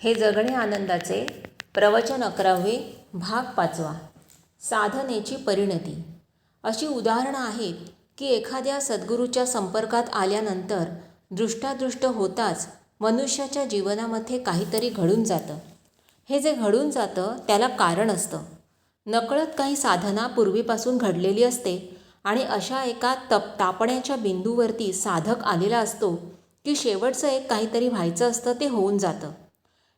हे जगणे आनंदाचे प्रवचन अकरावे भाग पाचवा. साधनेची परिणती. अशी उदाहरणं आहेत की एखाद्या सद्गुरूच्या संपर्कात आल्यानंतर दृष्टादृष्ट होताच मनुष्याच्या जीवनामध्ये काहीतरी घडून जातं. हे जे घडून जातं त्याला कारण असतं. नकळत काही साधना पूर्वीपासून घडलेली असते आणि अशा एका तप तापण्याच्या बिंदूवरती साधक आलेला असतो की शेवटचं एक काहीतरी व्हायचं असतं ते होऊन जातं.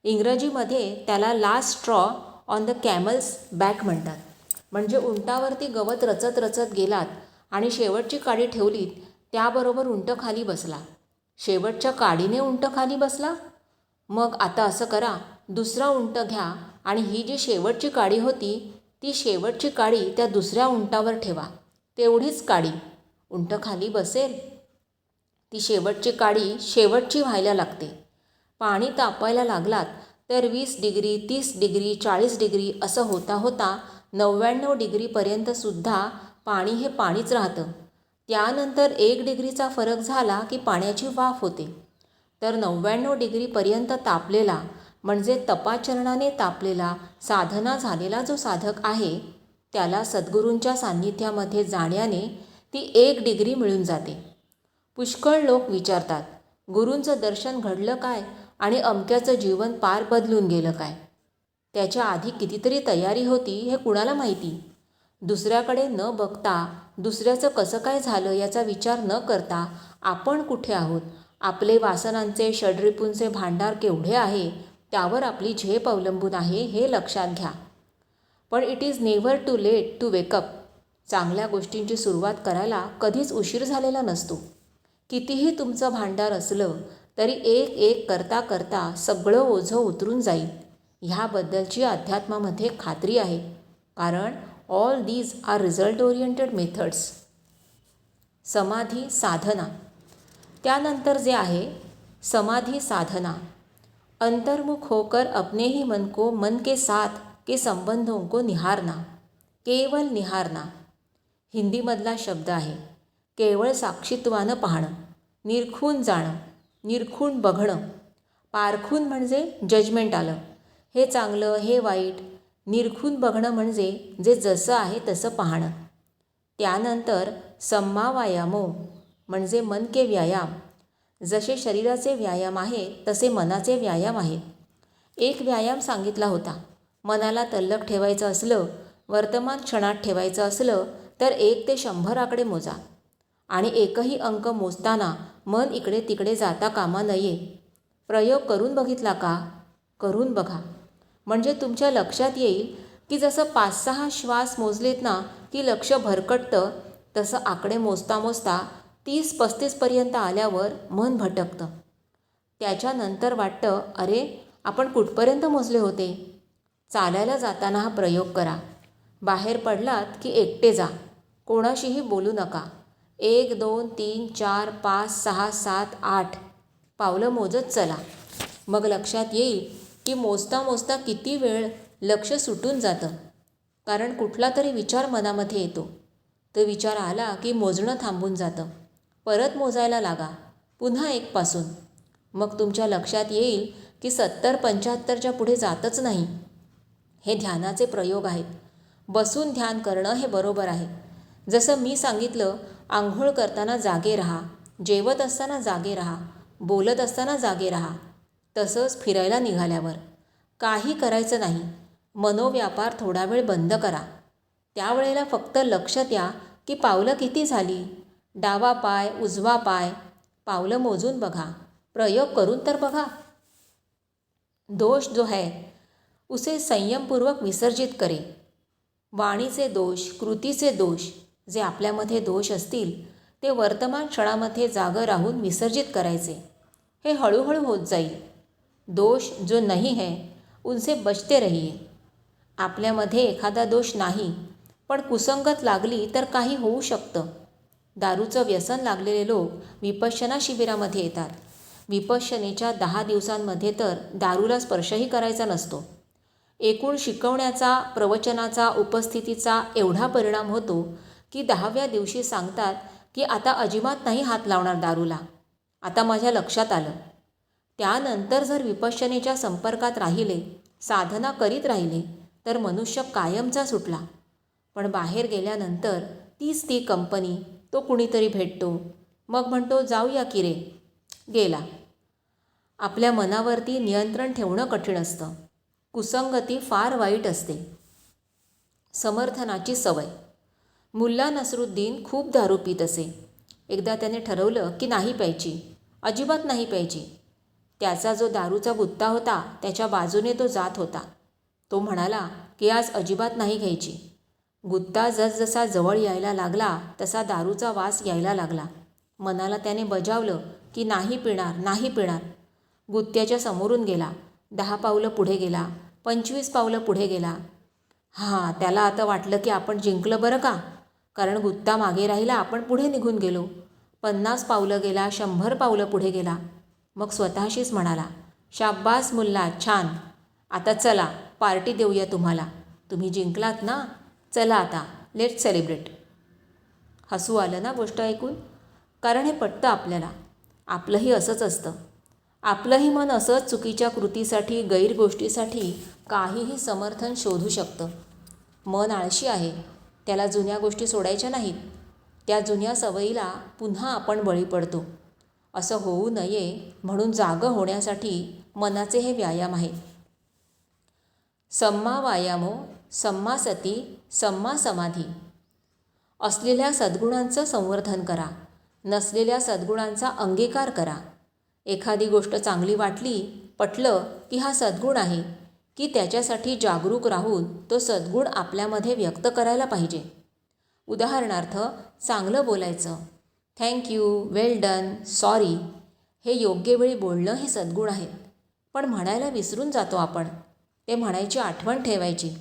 इंग्रजीमध्ये त्याला last straw on the camel's back म्हणतात. म्हणजे उंटावरती गवत रचत रचत गेलात आणि शेवटची काडी ठेवलीत त्याबरोबर उंट खाली बसला. शेवटच्या काडीने उंट खाली बसला? मग आता असं करा दुसरा उंट घ्या आणि ही जी शेवटची काडी होती ती शेवटची काडी त्या दुसऱ्या उंटावर ठेवा. तेवढीच काडी. उंट खाली बसेल? ती शेवटची काडी शेवटची व्हायला लागते. पाणी तापायला लागलात तर वीस डिग्री तीस डिग्री चाळीस डिग्री असं होता होता नव्याण्णव डिग्रीपर्यंतसुद्धा पाणी हे पाणीच राहतं. त्यानंतर एक डिग्रीचा फरक झाला की पाण्याची वाफ होते. तर नव्याण्णव डिग्रीपर्यंत तापलेला म्हणजे तपाचरणाने तापलेला साधना झालेला जो साधक आहे त्याला सद्गुरूंच्या सान्निध्यामध्ये जाण्याने ती एक डिग्री मिळून जाते. पुष्कळ लोक विचारतात गुरूंचं दर्शन घडलं काय? आणि अमक्याचं जीवन पार बदलून गेलं काय? त्याच्या आधी कितीतरी तयारी होती हे कुणाला माहिती? दुसऱ्याकडे न बघता दुसऱ्याचं कसं काय झालं याचा विचार न करता आपण कुठे आहोत? आपले वासनांचे षडरिपूंचे भांडार केवढे आहे? त्यावर आपली झेप अवलंबून आहे हे लक्षात घ्या. पण it is never too late to wake up चांगल्या गोष्टींची सुरुवात करायला कधीच उशीर झालेला नसतो. कितीही तुमचं भांडार असलं तरी एक एक करता करता सगळं ओझं उतरून जाईल. ह्याबद्दलची अध्यात्मामध्ये खात्री आहे. कारण all these are result oriented methods समाधी साधना. त्यानंतर जे आहे समाधी साधना. अंतर्मुख होकर अपने ही मन को मन के साथ के संबंधों को निहारना. केवल निहारना. हिंदीमधला शब्द आहे. केवळ साक्षित्वानं पाहणं. निरखून जाणं. निरखून बघणं. पारखून म्हणजे जजमेंट आलं. हे चांगलं हे वाईट निरखून बघणं म्हणजे जे जसं आहे तसं पाहणं. त्यानंतर सम्मा व्यायामो म्हणजे मन के व्यायाम. जसे शरीराचे व्यायाम आहे तसे मनाचे व्यायाम आहेत एक व्यायाम सांगितला होता. मनाला तल्लक ठेवायचं असलं वर्तमान क्षणात ठेवायचं असलं तर एक ते शंभर आकडे मोजा. आणि एकही अंक मोजताना मन इकडे तिकडे जाता कामा नये. प्रयोग करून बघितला का? करून बघा. म्हणजे तुमच्या लक्षात येईल की जसं पाच सहा श्वास मोजलेत ना की लक्ष भरकटतं तसं आकडे मोजता मोजता तीस पस्तीसपर्यंत आल्यावर मन भटकतं. त्याच्यानंतर वाटतं अरे आपण कुठपर्यंत मोजले होते? चालायला जाताना हा प्रयोग करा. बाहेर पडलात की एकटे जा. कोणाशीही बोलू नका. एक दोन तीन चार पाच सहा सात आठ. पावलं मोजत चला. मग लक्षात येईल की मोजता मोजता किती वेळ लक्ष सुटून जातं. कारण कुठला तरी विचार मनामध्ये येतो. तो विचार आला की मोजणं थांबून जातं. परत मोजायला लागा. पुन्हा एकपासून. मग तुमच्या लक्षात येईल की सत्तर पंच्याहत्तरच्या पुढे जातच नाही. हे ध्यानाचे प्रयोग आहेत. बसून ध्यान करणं हे बरोबर आहे. जसं मी सांगितलं आंघोळ करताना जागे राहा जेवत असताना जागे राहा बोलत असताना जागे राहा तसंच फिरायला निघाल्यावर. काही करायचं नाही मनोव्यापार थोडा वेळ बंद करा. त्यावेळेला फक्त लक्ष द्या की पावलं किती झाली. डावा पाय उजवा पाय पावलं मोजून बघा. प्रयोग करून तर बघा. दोष जो है उसे संयमपूर्वक विसर्जित करे. वाणीचे दोष कृतीचे दोष जे आपल्यामध्ये दोष असतील ते वर्तमान क्षणामध्ये जागं राहून विसर्जित करायचे. हे हळूहळू होत जाईल. दोष जो नाही है उनसे बचते रहिये. आपल्यामध्ये एखादा दोष नाही पण कुसंगत लागली तर काही होऊ शकतं. दारूचं व्यसन लागलेले लोक विपश्यना शिबिरामध्ये येतात. विपश्यनेच्या दहा दिवसांमध्ये तर दारूला स्पर्शही करायचा नसतो. एकूण शिकवण्याचा प्रवचनाचा उपस्थितीचा एवढा परिणाम होतो की दहाव्या दिवशी सांगतात की आता अजिबात नाही हात लावणार दारूला. आता माझ्या लक्षात आलं. त्यानंतर जर विपश्यनेच्या संपर्कात राहिले साधना करीत राहिले तर मनुष्य कायमचा सुटला. पण बाहेर गेल्यानंतर तीच ती कंपनी तो कुणीतरी भेटतो. मग म्हणतो जाऊया की रे. गेला. आपल्या मनावरती नियंत्रण ठेवणं कठीण असतं. कुसंगती फार वाईट असते. समर्थनाची सवय. मुल्ला नसरुद्दीन खूप दारू पित असे. एकदा त्याने ठरवलं की नाही प्यायची अजिबात नाही प्यायची. त्याचा जो दारूचा गुत्ता होता त्याच्या बाजूने तो जात होता. तो म्हणाला की आज अजिबात नाही घ्यायची. गुत्ता जसजसा जवळ यायला लागला तसा दारूचा वास यायला लागला. मनाला त्याने बजावलं की नाही पिणार नाही पिणार. गुत्त्याच्या समोरून गेला दहा पावलं पुढे गेला पंचवीस पावलं पुढे गेला. हां त्याला आता वाटलं की आपण जिंकलं बरं का? कारण गुत्ता मागे राहिला आपण पुढे निघून गेलो. पन्नास पावलं गेला शंभर पावलं पुढे गेला. मग स्वतःशीच म्हणाला शाब्बास मुल्ला छान. आता चला पार्टी देऊया तुम्हाला. तुम्ही जिंकलात ना? चला आता लेट सेलिब्रेट. हसू आलं ना गोष्ट ऐकून? कारण हे पटतं आपल्याला. आपलंही असंच असतं. आपलंही मन असंच चुकीच्या कृतीसाठी गैरगोष्टीसाठी काहीही समर्थन शोधू शकतं. मन आळशी आहे. त्याला जुन्या गोष्टी सोडायच्या नाहीत. त्या जुन्या सवयीला पुन्हा आपण बळी पडतो. असं होऊ नये म्हणून जागं होण्यासाठी मनाचे हे व्यायाम आहेत सम्मा वायामो सम्मा सती सम्मा समाधी. असलेल्या सद्गुणांचं संवर्धन करा. नसलेल्या सद्गुणांचा अंगीकार करा. एखादी गोष्ट चांगली वाटली पटलं की हा सद्गुण आहे. की त्याच्यासाठी जागरूक राहून तो सद्गुण आपल्यामध्ये व्यक्त करायला पाहिजे. उदाहरणार्थ चांगलं बोलायचं. थँक्यू वेल डन सॉरी हे योग्य वेळी बोलणं हे सद्गुण आहेत पण म्हणायला विसरून जातो आपण. ते म्हणायची आठवण ठेवायची.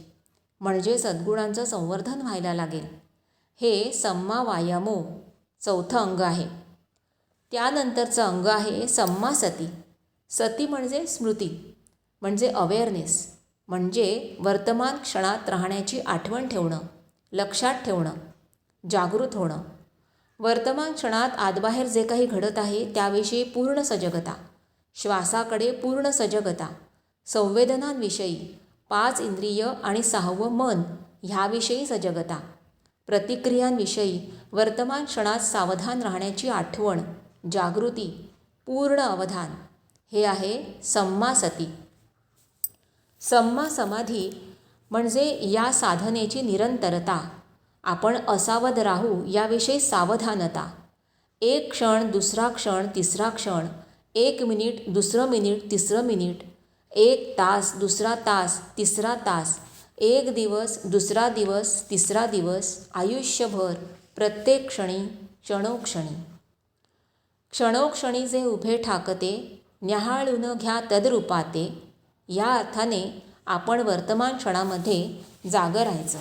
म्हणजे सद्गुणांचं संवर्धन व्हायला लागेल. हे सम्मा वायामो चौथं अंग आहे. त्यानंतरचं अंग आहे सम्मा सती. सती म्हणजे स्मृती. म्हणजे अवेअरनेस म्हणजे वर्तमान क्षणात राहण्याची आठवण ठेवणं लक्षात ठेवणं जागृत होणं. वर्तमान क्षणात आतबाहेर जे काही घडत आहे त्याविषयी पूर्ण सजगता श्वासाकडे पूर्ण सजगता संवेदनांविषयी पाच इंद्रिय आणि सहावं मन ह्याविषयी सजगता प्रतिक्रियांविषयी वर्तमान क्षणात सावधान राहण्याची आठवण जागृती पूर्ण अवधान. हे आहे सम्मासती सम्मा समाधी म्हणजे या साधनेची निरंतरता. आपण असावध राहू याविषयी सावधानता. एक क्षण दुसरा क्षण तिसरा क्षण एक मिनिट दुसरं मिनिट तिसरं मिनिट एक तास दुसरा तास तिसरा तास एक दिवस दुसरा दिवस तिसरा दिवस आयुष्यभर प्रत्येक क्षणी क्षणोक्षणी. क्षणोक्षणी जे उभे ठाकते न्याहाळून घ्या तद्रूपाते या अर्थाने आपण वर्तमान क्षणामध्ये जागं राहायचं.